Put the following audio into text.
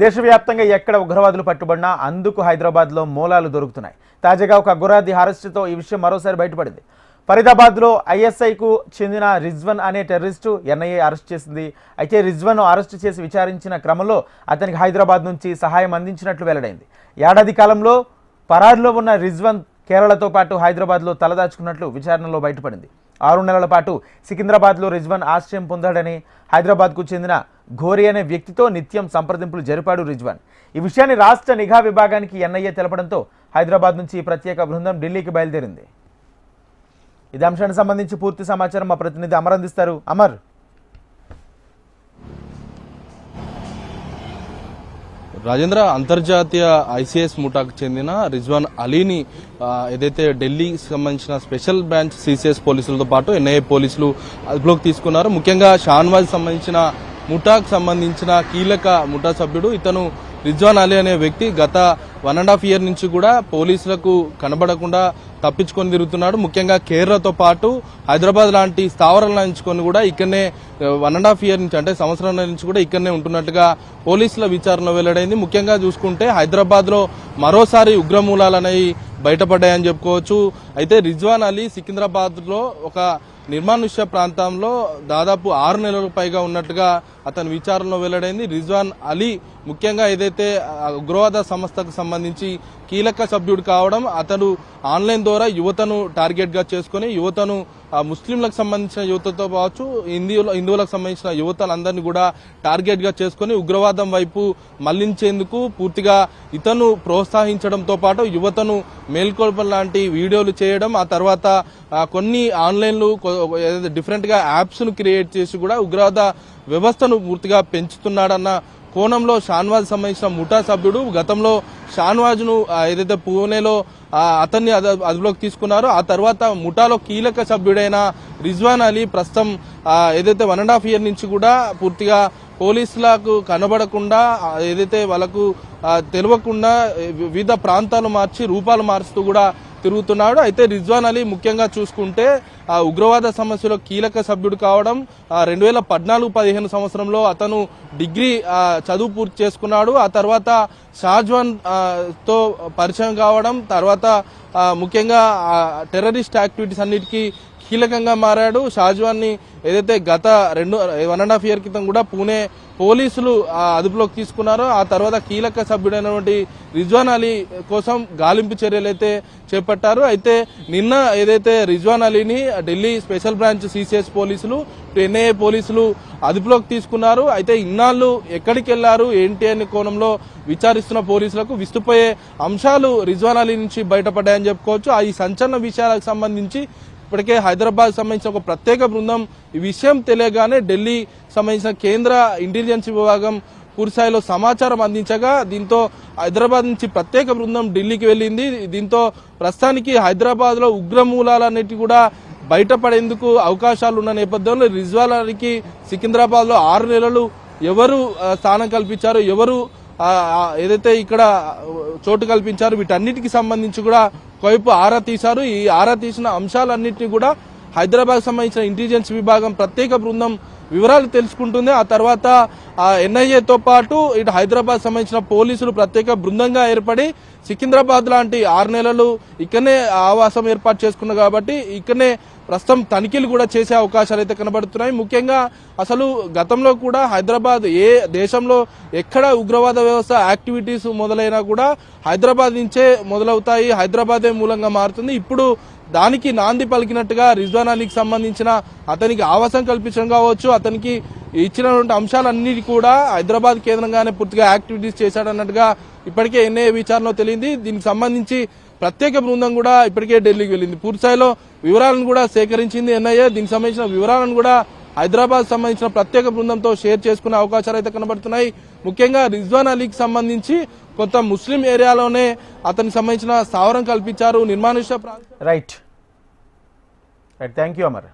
దేశవ్యాప్తంగా ఎక్కడ ఉగ్రవాదులు పట్టుబడినా అందుకు హైదరాబాద్లో మూలాలు దొరుకుతున్నాయి. తాజాగా ఒక గురాది అరెస్టుతో ఈ విషయం మరోసారి బయటపడింది. ఫరీదాబాద్లో ఐఎస్ఐకు చెందిన రిజ్వన్ అనే టెర్రరిస్టు ఎన్ఐఏ అరెస్ట్ చేసింది. అయితే రిజ్వన్ అరెస్ట్ చేసి విచారించిన క్రమంలో అతనికి హైదరాబాద్ నుంచి సహాయం అందించినట్లు వెల్లడైంది. ఏడాది కాలంలో పరారులో ఉన్న రిజ్వన్ కేరళతో పాటు హైదరాబాద్లో తలదాచుకున్నట్లు విచారణలో బయటపడింది. ఆరు నెలల పాటు సికింద్రాబాద్లో రిజ్వన్ ఆశ్రయం పొందాడని హైదరాబాద్కు చెందిన ఘోరి అనే వ్యక్తితో నిత్యం సంప్రదింపులు జరిపాడు రిజ్వాన్. ఈ విషయాన్ని రాష్ట్ర నిఘా విభాగానికి ఎన్ఐఏ తెలపడంతో హైదరాబాద్ నుంచి ఈ ప్రత్యేక బృందం ఢిల్లీకి బయలుదేరింది. ఇది అంశానికి సంబంధించి పూర్తి సమాచారం మా ప్రతినిధి అమర్ అందిస్తారు. అమర్. రాజేంద్ర అంతర్జాతీయ ఐసీఎస్ ముఠాకు చెందిన రిజ్వాన్ అలీని ఏదైతే ఢిల్లీకి సంబంధించిన స్పెషల్ బ్రాంచ్ సిసిఎస్ పోలీసులతో పాటు ఎన్ఐఏ పోలీసులు అదుపులోకి తీసుకున్నారు. ముఖ్యంగా షాన్వాజ్ సంబంధించిన ముఠాకు సంబంధించిన కీలక ముఠా సభ్యుడు. ఇతను రిజ్వాన్ అలీ అనే వ్యక్తి గత వన్ అండ్ హాఫ్ ఇయర్ నుంచి కూడా పోలీసులకు కనబడకుండా తప్పించుకొని తిరుగుతున్నాడు. ముఖ్యంగా కేరళతో పాటు హైదరాబాద్ లాంటి స్థావరాలను ఎంచుకొని కూడా ఇక్కడనే వన్ అండ్ హాఫ్ ఇయర్ నుంచి అంటే సంవత్సరం నుంచి కూడా ఇక్కడనే ఉంటున్నట్టుగా పోలీసుల విచారణలో వెల్లడైంది. ముఖ్యంగా చూసుకుంటే హైదరాబాద్లో మరోసారి ఉగ్రమూలాలు అనేవి బయటపడ్డాయని చెప్పుకోవచ్చు. అయితే రిజ్వాన్ అలీ సికింద్రాబాద్లో ఒక నిర్మానుష్య ప్రాంతంలో దాదాపు ఆరు నెలలకు పైగా ఉన్నట్టుగా అతని విచారణలో వెల్లడైంది. రిజ్వాన్ అలీ ముఖ్యంగా ఏదైతే ఉగ్రవాద సంస్థకు సంబంధించి కీలక సభ్యుడు కావడం అతను ఆన్లైన్ ద్వారా యువతను టార్గెట్గా చేసుకుని యువతను ముస్లింలకు సంబంధించిన యువతతో కావచ్చు హిందువుల హిందువులకు సంబంధించిన యువతలందరినీ కూడా టార్గెట్గా చేసుకుని ఉగ్రవాదం వైపు మళ్ళించేందుకు పూర్తిగా ఇతను ప్రోత్సహించడంతో పాటు యువతను మేల్కొల్పం లాంటి వీడియోలు చేయడం ఆ తర్వాత కొన్ని ఆన్లైన్లు డిఫరెంట్గా యాప్స్ను క్రియేట్ చేసి కూడా ఉగ్రవాద వ్యవస్థను పూర్తిగా పెంచుతున్నాడన్న కోణంలో షాన్వాజ్ సంబంధించిన ముఠా సభ్యుడు గతంలో షాన్వాజ్ను ఏదైతే పూణేలో అతన్ని అద- అదుపులోకి తీసుకున్నారో ఆ తర్వాత ముఠాలో కీలక సభ్యుడైన రిజ్వాన్ అలీ ప్రస్తుతం ఏదైతే వన్ అండ్ హాఫ్ ఇయర్ నుంచి కూడా పూర్తిగా పోలీసులకు కనబడకుండా ఏదైతే వాళ్ళకు తెలియకుండా వివిధ ప్రాంతాలు మార్చి రూపాలు మారుస్తూ కూడా తిరుగుతున్నాడు. అయితే రిజ్వాన్ అలీ ముఖ్యంగా చూసుకుంటే ఆ ఉగ్రవాద సమస్యలో కీలక సభ్యుడు కావడం రెండు వేల పద్నాలుగు పదిహేను సంవత్సరంలో అతను డిగ్రీ చదువు పూర్తి చేసుకున్నాడు. ఆ తర్వాత షాజ్వాన్తో పరిచయం కావడం తర్వాత ముఖ్యంగా టెర్రరిస్ట్ యాక్టివిటీస్ అన్నిటికీ కీలకంగా మారాడు. షాజ్వాన్ని ఏదైతే గత రెండు వన్ అండ్ హాఫ్ ఇయర్ క్రితం కూడా పూణే పోలీసులు అదుపులోకి తీసుకున్నారో ఆ తర్వాత కీలక సభ్యుడైనటువంటి రిజ్వాన్ అలీ కోసం గాలింపు చర్యలు అయితే చేపట్టారు. అయితే నిన్న ఏదైతే రిజ్వాన్ అలీని ఢిల్లీ స్పెషల్ బ్రాంచ్ సిసిఎస్ పోలీసులు ఎన్ఐఏ పోలీసులు అదుపులోకి తీసుకున్నారు. అయితే ఇన్నాళ్ళు ఎక్కడికి వెళ్ళారు ఏంటి అనే కోణంలో విచారిస్తున్న పోలీసులకు విస్తుపోయే అంశాలు రిజ్వాన్ అలీ నుంచి బయటపడ్డాయని చెప్పుకోవచ్చు. ఆ ఈ సంచలన విషయాలకు సంబంధించి ఇప్పటికే హైదరాబాద్ సంబంధించిన ఒక ప్రత్యేక బృందం ఈ విషయం తెలియగానే ఢిల్లీ సంబంధించిన కేంద్ర ఇంటెలిజెన్స్ విభాగం పూర్తిస్థాయిలో సమాచారం అందించగా దీంతో హైదరాబాద్ నుంచి ప్రత్యేక బృందం ఢిల్లీకి వెళ్ళింది. దీంతో ప్రస్తుతానికి హైదరాబాద్లో ఉగ్రమూలాలన్నిటి కూడా బయటపడేందుకు అవకాశాలు ఉన్న నేపథ్యంలో రిజ్వాలానికి సికింద్రాబాద్లో ఆరు నెలలు ఎవరు స్థానం కల్పించారు ఎవరు ఏదైతే ఇక్కడ చోటు కల్పించారు వీటన్నిటికి సంబంధించి కూడా ఒకవైపు ఆరా తీశారు. ఈ ఆరా తీసిన అంశాలన్నింటినీ కూడా హైదరాబాద్ సంబంధించిన ఇంటెలిజెన్స్ విభాగం ప్రత్యేక బృందం వివరాలు తెలుసుకుంటుంది. ఆ తర్వాత ఎన్ఐఏతో పాటు ఇటు హైదరాబాద్ సంబంధించిన పోలీసులు ప్రత్యేక బృందంగా ఏర్పడి సికింద్రాబాద్ లాంటి ఆరు నెలలు ఇక్కడనే ఆవాసం ఏర్పాటు చేసుకున్నారు కాబట్టి ఇక్కడనే ప్రస్తుతం తనిఖీలు కూడా చేసే అవకాశాలు అయితే కనబడుతున్నాయి. ముఖ్యంగా అసలు గతంలో కూడా హైదరాబాద్ ఏ దేశంలో ఎక్కడ ఉగ్రవాద వ్యవస్థ యాక్టివిటీస్ మొదలైనా కూడా హైదరాబాద్ నుంచే మొదలవుతాయి. హైదరాబాదే మూలంగా మారుతుంది. ఇప్పుడు దానికి నాంది పలికినట్టుగా రిజ్వాన్ అలీకి సంబంధించిన అతనికి ఆవాసం కల్పించడం కావచ్చు అతనికి ఇచ్చినటువంటి అంశాలన్నిటి కూడా హైదరాబాద్ కేంద్రంగానే పూర్తిగా యాక్టివిటీస్ చేశాడన్నట్టుగా ఇప్పటికే ఎన్ఐఏ విచారణలో తెలియంది. దీనికి సంబంధించి ప్రత్యేక బృందం కూడా ఇప్పటికే ఢిల్లీకి వెళ్ళింది. పూర్తిస్థాయిలో వివరాలను కూడా సేకరించింది ఎన్ఐఏ. దీనికి సంబంధించిన వివరాలను కూడా హైదరాబాద్ సంబంధించిన ప్రత్యేక బృందంతో షేర్ చేసుకునే అవకాశాలు అయితే కనబడుతున్నాయి. ముఖ్యంగా రిజ్వాన్ అలీకి సంబంధించి కొంత ముస్లిం ఏరియాలోనే అతనికి సంబంధించిన స్థావరం కల్పించారు. నిర్మానుష్య right right thank you Amar